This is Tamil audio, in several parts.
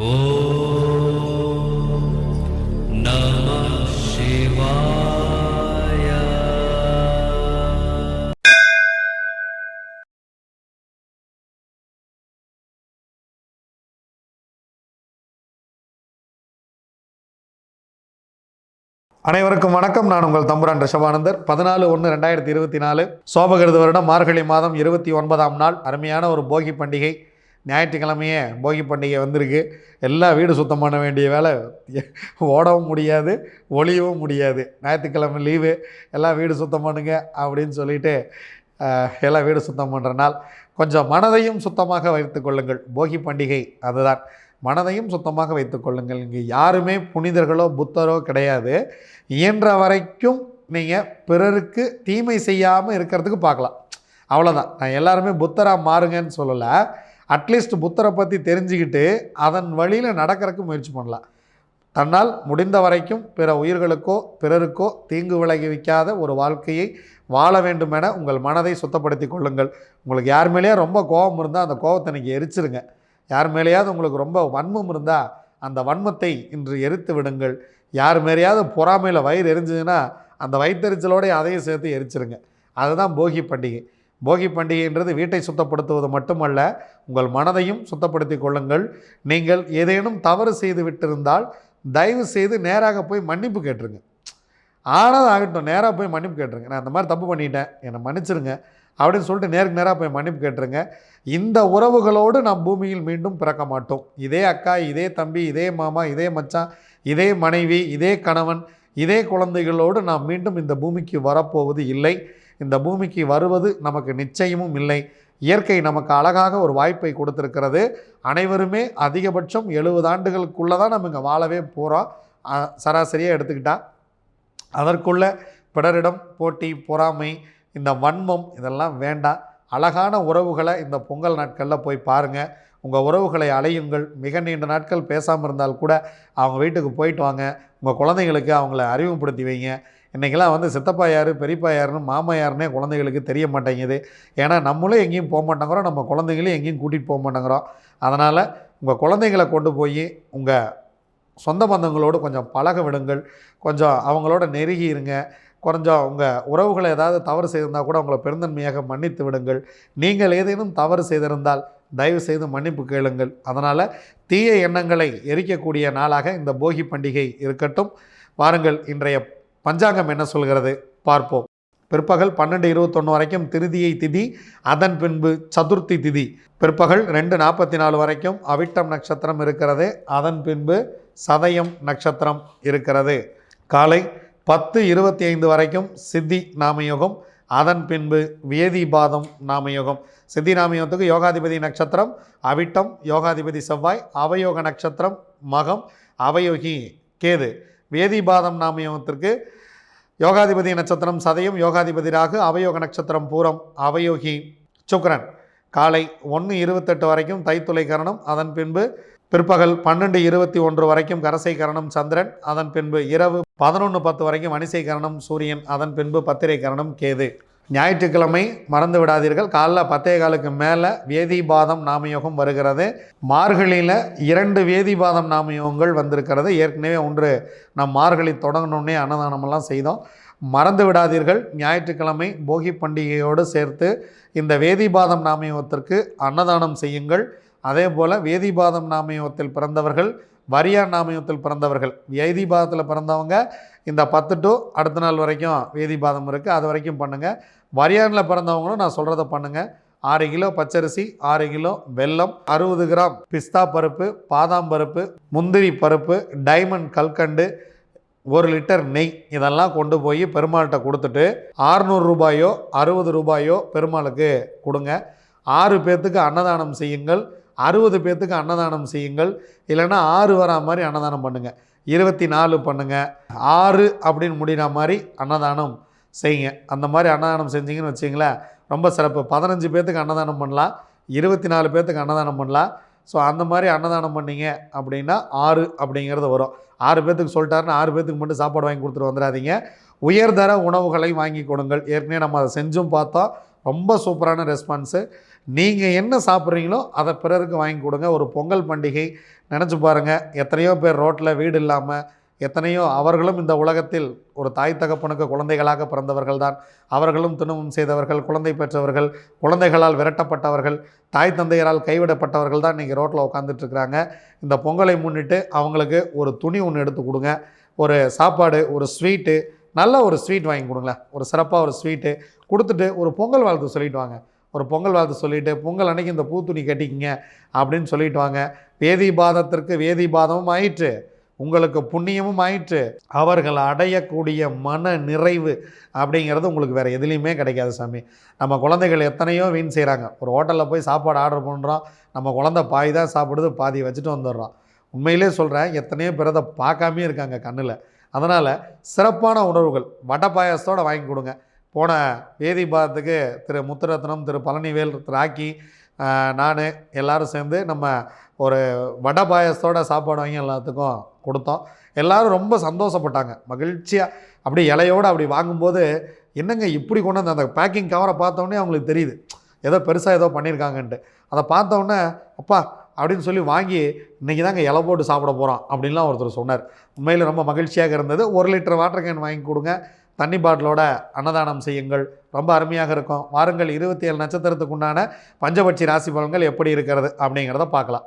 அனைவருக்கும் வணக்கம். நான் உங்கள் தம்புரான் ரிஷபானந்தர். பதினாலு ஒன்று ரெண்டாயிரத்தி இருபத்தி நாலு சோபகிருத வருடம் மார்கழி மாதம் இருபத்தி ஒன்பதாம் நாள். அருமையான ஒரு போகி பண்டிகை. ஞாயிற்றுக்கிழமையே போகி பண்டிகை வந்திருக்கு. எல்லா வீடு சுத்தம் பண்ண வேண்டிய வேலை. ஓடவும் முடியாது ஒளியவும் முடியாது. ஞாயிற்றுக்கிழமை லீவு. எல்லாம் வீடு சுத்தம் பண்ணுங்க அப்படின்னு சொல்லிட்டு எல்லாம் வீடு சுத்தம் பண்ணுற நாள். கொஞ்சம் மனதையும் சுத்தமாக வைத்து கொள்ளுங்கள். போகி பண்டிகை அதுதான். மனதையும் சுத்தமாக வைத்துக்கொள்ளுங்கள் இங்கே யாருமே புனிதர்களோ புத்தரோ கிடையாது. இயன்ற வரைக்கும் நீங்கள் பிறருக்கு தீமை செய்யாமல் இருக்கிறதுக்கு பார்க்கலாம். அவ்வளோதான் நான் எல்லாருமே புத்தராக மாறுங்கன்னு சொல்லலை. அட்லீஸ்ட் புத்தரை பற்றி தெரிஞ்சுக்கிட்டு அதன் வழியில் நடக்கிறதுக்கு முயற்சி பண்ணலாம். தன்னால் முடிந்த வரைக்கும் பிற உயிர்களுக்கோ பிறருக்கோ தீங்கு விளைவிக்காத ஒரு வாழ்க்கையை வாழ வேண்டுமென உங்கள் மனதை சுத்தப்படுத்தி கொள்ளுங்கள். உங்களுக்கு யார் மேலேயே ரொம்ப கோபம் இருந்தால் அந்த கோபத்தை இன்றைக்கி எரிச்சிருங்க. யார் மேலேயாவது உங்களுக்கு ரொம்ப வன்மம் இருந்தால் அந்த வன்மத்தை இன்று எரித்து விடுங்கள். யார் மேலேயாவது பொறாமையில் வயிறு எரிஞ்சதுன்னா அந்த வயிற்றெரிச்சலோடய அதையும் சேர்த்து எரிச்சிருங்க. அதுதான் போகி பண்டிகை. போகி பண்டிகைன்றது வீட்டை சுத்தப்படுத்துவது மட்டுமல்ல உங்கள் மனதையும் சுத்தப்படுத்தி கொள்ளுங்கள். நீங்கள் ஏதேனும் தவறு செய்து விட்டிருந்தால் தயவு செய்து நேராக போய் மன்னிப்பு கேட்டுருங்க. ஆனால் ஆகட்டும் நேராக போய் மன்னிப்பு கேட்டுருங்க. நான் இந்த மாதிரி தப்பு பண்ணிட்டேன் என்னை மன்னிச்சிருங்க அப்படின்னு சொல்லிட்டு நேருக்கு நேராக போய் மன்னிப்பு கேட்டுருங்க. இந்த உறவுகளோடு நாம் பூமியில் மீண்டும் பிறக்க மாட்டோம். இதே அக்கா இதே தம்பி இதே மாமா இதே மச்சான் இதே மனைவி இதே கணவன் இதே குழந்தைகளோடு நாம் மீண்டும் இந்த பூமிக்கு வரப்போவது இல்லை. இந்த பூமிக்கு வருவது நமக்கு நிச்சயமும் இல்லை. இயற்கை நமக்கு அழகாக ஒரு வாய்ப்பை கொடுத்துருக்கிறது. அனைவருமே அதிகபட்சம் எழுபது ஆண்டுகளுக்குள்ளே தான் நம்ம இங்கே வாழவே போகிறோம் சராசரியாக எடுத்துக்கிட்டா அதற்குள்ள பிறரிடம் போட்டி பொறாமை இந்த வன்மம் இதெல்லாம் வேண்டாம். அழகான உறவுகளை இந்த பொங்கல் நாட்களில் போய் பாருங்கள் உங்கள் உறவுகளை அலையுங்கள் மிக நீண்ட நாட்கள் பேசாமல் இருந்தால் கூட அவங்க வீட்டுக்கு போயிட்டு வாங்க. உங்கள் குழந்தைங்களுக்கு அவங்கள அறிமுகப்படுத்தி வைங்க. இன்றைக்கெல்லாம் வந்து சித்தப்பா யார் பெரியப்பா யாருன்னு மாமா யாருன்னே குழந்தைகளுக்கு தெரிய மாட்டேங்குது. ஏன்னா நம்மளும் எங்கேயும் போக மாட்டேங்கிறோம் நம்ம குழந்தைங்களையும் எங்கேயும் கூட்டிகிட்டு போக மாட்டேங்கிறோம். அதனால் உங்கள் குழந்தைங்களை கொண்டு போய் உங்கள் சொந்த பந்தங்களோடு கொஞ்சம் பழக விடுங்கள். கொஞ்சம் அவங்களோட நெருகி இருங்க. கொஞ்சம் உங்கள் உறவுகளை ஏதாவது தவறு செய்திருந்தால் கூட உங்களை பெருந்தன்மையாக மன்னித்து விடுங்கள். நீங்கள் ஏதேனும் தவறு செய்திருந்தால் தயவு செய்து மன்னிப்பு கேளுங்கள். அதனால் தீய எண்ணங்களை எரிக்கக்கூடிய நாளாக இந்த போகி பண்டிகை இருக்கட்டும். வாருங்கள் இன்றைய பஞ்சாங்கம் என்ன சொல்கிறது? பார்ப்போம். பிற்பகல் பன்னெண்டு இருபத்தொன்று வரைக்கும் திருதியை திதி அதன் பின்பு சதுர்த்தி திதி. பிற்பகல் ரெண்டு நாற்பத்தி நாலு வரைக்கும் அவிட்டம் நட்சத்திரம் இருக்கிறது அதன் பின்பு சதயம் நட்சத்திரம் இருக்கிறது. காலை பத்து இருபத்தி ஐந்து வரைக்கும் சித்தி நாமயோகம் அதன் பின்பு வேதிபாதம் நாமயோகம். சித்தி நாமயோகத்துக்கு யோகாதிபதி நட்சத்திரம் அவிட்டம் யோகாதிபதி செவ்வாய் அவயோக நட்சத்திரம் மகம் அவயோகி கேது. வேதிபாதம் நாமயோகத்திற்கு யோகாதிபதி நட்சத்திரம் சதயம் யோகாதிபதி ராகு அவயோக நட்சத்திரம் பூரம் அவயோகி சுக்கரன். காலை ஒன்று இருபத்தெட்டு வரைக்கும் தைத்துளை கரணம் அதன் பின்பு பிற்பகல் பன்னெண்டு இருபத்தி ஒன்று வரைக்கும் கரசை கரணம் சந்திரன் அதன் பின்பு இரவு பதினொன்று பத்து வரைக்கும் அனிசை கரணம் சூரியன் அதன் பின்பு பத்திரை கரணம் கேது. ஞாயிற்றுக்கிழமை மறந்து விடாதீர்கள் காலைல பத்தே காலுக்கு மேலே வேதிபாதம் நாமயோகம் வருகிறது. மார்கழியில் இரண்டு வேதிபாதம் நாமயோகங்கள் வந்திருக்கிறது. ஏற்கனவே ஒன்று நம் மார்கழி தொடங்கணுன்னே அன்னதானமெல்லாம் செய்தோம். மறந்து விடாதீர்கள் ஞாயிற்றுக்கிழமை போகி பண்டிகையோடு சேர்த்து இந்த வேதிபாதம் நாமயோகத்திற்கு அன்னதானம் செய்யுங்கள். அதே போல் வேதிபாதம் நாமயோகத்தில் பிறந்தவர்கள் வரியா நாமயத்தில் பிறந்தவர்கள் வேதிபாதத்தில் பிறந்தவங்க இந்த பத்து டு அடுத்த நாள் வரைக்கும் வேதிபாதம் இருக்குது அது வரைக்கும் பண்ணுங்கள் வரியானில் பிறந்தவங்களும் நான் சொல்கிறத பண்ணுங்கள் ஆறு கிலோ பச்சரிசி ஆறு கிலோ வெல்லம் அறுபது கிராம் பிஸ்தா பருப்பு பாதாம் பருப்பு முந்திரி பருப்பு டைமண்ட் கல்கண்டு ஒரு லிட்டர் நெய் இதெல்லாம் கொண்டு போய் பெருமாள்கிட்ட கொடுத்துட்டு ஆறுநூறு ரூபாயோ அறுபது ரூபாயோ பெருமாளுக்கு கொடுங்க. ஆறு பேர்த்துக்கு அன்னதானம் செய்யுங்கள். அறுபது பேர்த்துக்கு அன்னதானம் செய்யுங்கள். இல்லைன்னா ஆறு வரா மாதிரி அன்னதானம் பண்ணுங்கள் இருபத்தி நாலு பண்ணுங்கள் ஆறு அப்படின்னு முடிகிற மாதிரி அன்னதானம் செய்யுங்க. அந்த மாதிரி அன்னதானம் செஞ்சீங்கன்னு வச்சிங்களேன் ரொம்ப சிறப்பு. பதினஞ்சு பேர்த்துக்கு அன்னதானம் பண்ணலாம். இருபத்தி நாலு பேர்த்துக்கு அன்னதானம் பண்ணலாம். ஸோ அந்த மாதிரி அன்னதானம் பண்ணீங்க அப்படின்னா ஆறு அப்படிங்கிறது வரும். ஆறு பேர்த்துக்கு சொல்லிட்டாருன்னு ஆறு பேர்த்துக்கு மட்டும் சாப்பாடு வாங்கி கொடுத்துட்டு வந்துடாதீங்க. உயர்தர உணவுகளை வாங்கி கொடுங்கள். ஏற்கனவே நம்ம அதை செஞ்சும் பார்த்தோம். ரொம்ப சூப்பரான ரெஸ்பான்ஸு. நீங்கள் என்ன சாப்பிட்றீங்களோ அதை பிறருக்கு வாங்கி கொடுங்க. ஒரு பொங்கல் பண்டிகை நினச்சி பாருங்கள் எத்தனையோ பேர் ரோட்டில் வீடு இல்லாமல் எத்தனையோ அவர்களும் இந்த உலகத்தில் ஒரு தாய் தகப்பனுக்கு குழந்தைகளாக பிறந்தவர்கள் தான் அவர்களும் திருமணம் செய்தவர்கள் குழந்தை பெற்றவர்கள் குழந்தைகளால் விரட்டப்பட்டவர்கள் தாய் தந்தையரால் கைவிடப்பட்டவர்கள் தான் இன்றைக்கி ரோட்டில் உட்காந்துட்ருக்குறாங்க இந்த பொங்கலை முன்னிட்டு அவங்களுக்கு ஒரு துணி ஒன்று எடுத்து கொடுங்க. ஒரு சாப்பாடு ஒரு ஸ்வீட்டு நல்ல ஒரு ஸ்வீட் வாங்கி கொடுங்களேன். ஒரு சிறப்பாக ஒரு ஸ்வீட்டு கொடுத்துட்டு ஒரு பொங்கல் வாழ்த்து சொல்லிட்டு வாங்க. ஒரு பொங்கல் வாழ்த்து சொல்லிவிட்டு பொங்கல் அன்னைக்கு இந்த பூத்துணி கட்டிக்கிங்க அப்படின்னு சொல்லிட்டு வாங்க. வேதி பாதத்திற்கு வேதி பாதமும் ஆயிற்று. உங்களுக்கு புண்ணியமும் ஆயிற்று. அவர்கள் அடையக்கூடிய மன நிறைவு அப்படிங்கிறது உங்களுக்கு வேறு எதுலேயுமே கிடைக்காது சாமி. நம்ம குழந்தைகள் எத்தனையோ வீண் செய்கிறாங்க ஒரு ஹோட்டலில் போய் சாப்பாடு ஆர்டர் பண்ணுறோம் நம்ம குழந்தை பாதி தான் சாப்பிடுது பாதி வச்சுட்டு வந்துடுறோம். உண்மையிலே சொல்கிறேன் எத்தனையோ பேர் அதை பார்க்காமே இருக்காங்க கண்ணில். அதனால் சிறப்பான உணவுகள் வடை பாயாசத்தோடு வாங்கி கொடுங்க. போன வேதி பாதத்துக்கு திரு முத்துரத்னம் திரு பழனிவேல் திரு ராக்கி நான் எல்லோரும் சேர்ந்து நம்ம ஒரு வடை பாயசத்தோட சாப்பாடு வாங்கி எல்லாத்துக்கும் கொடுத்தோம். எல்லாரும் ரொம்ப சந்தோஷப்பட்டாங்க. மகிழ்ச்சியாக அப்படி இலையோடு அப்படி வாங்கும்போது என்னங்க இப்படி கொண்டு அந்த அந்த பேக்கிங் கவரை பார்த்தோன்னே அவங்களுக்கு தெரியுது. ஏதோ பெருசாக ஏதோ பண்ணியிருக்காங்கன்ட்டு. அதை பார்த்தோன்னே அப்பா அப்படின்னு சொல்லி வாங்கி இன்றைக்கி தாங்க இலை போட்டு சாப்பிட போகிறோம் அப்படின்லாம் ஒருத்தர் சொன்னார். உண்மையில் ரொம்ப மகிழ்ச்சியாக இருந்தது. ஒரு லிட்டர் வாட்டர் கேன் வாங்கி கொடுங்க. தண்ணி பாட்டிலோட அன்னதானம் செய்யுங்கள். ரொம்ப அருமையாக இருக்கும். வாருங்கள். இருபத்தி ஏழு நட்சத்திரத்துக்கு உண்டான பஞ்சபட்சி ராசி பலன்கள் எப்படி இருக்கிறது அப்படிங்கிறத பார்க்கலாம்.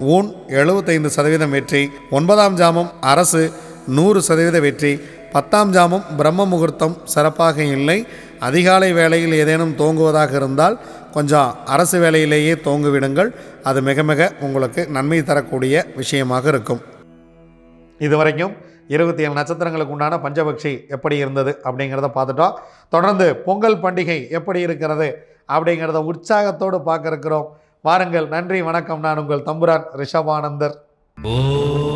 ஊன் எழுபத்தைந்து சதவீதம் வெற்றி ஒன்பதாம் ஜாமம் அரசு நூறு சதவீத வெற்றி பத்தாம் ஜாமம் பிரம்ம முகூர்த்தம் சிறப்பாக இல்லை. அதிகாலை வேளையில் ஏதேனும் தோங்குவதாக இருந்தால் கொஞ்சம் அரசு வேலையிலேயே தோங்குவிடுங்கள். அது மிக மிக உங்களுக்கு நன்மை தரக்கூடிய விஷயமாக இருக்கும். இதுவரைக்கும் இருபத்தி ஏழு நட்சத்திரங்களுக்கு உண்டான பஞ்சபக்ஷி எப்படி இருந்தது அப்படிங்கிறத பார்த்துட்டோம். தொடர்ந்து பொங்கல் பண்டிகை எப்படி இருக்கிறது அப்படிங்கிறத உற்சாகத்தோடு பார்க்க இருக்கிறோம் வாருங்கள். நன்றி வணக்கம். நான் உங்கள் தம்புரான் ரிஷபானந்தர். ஓ.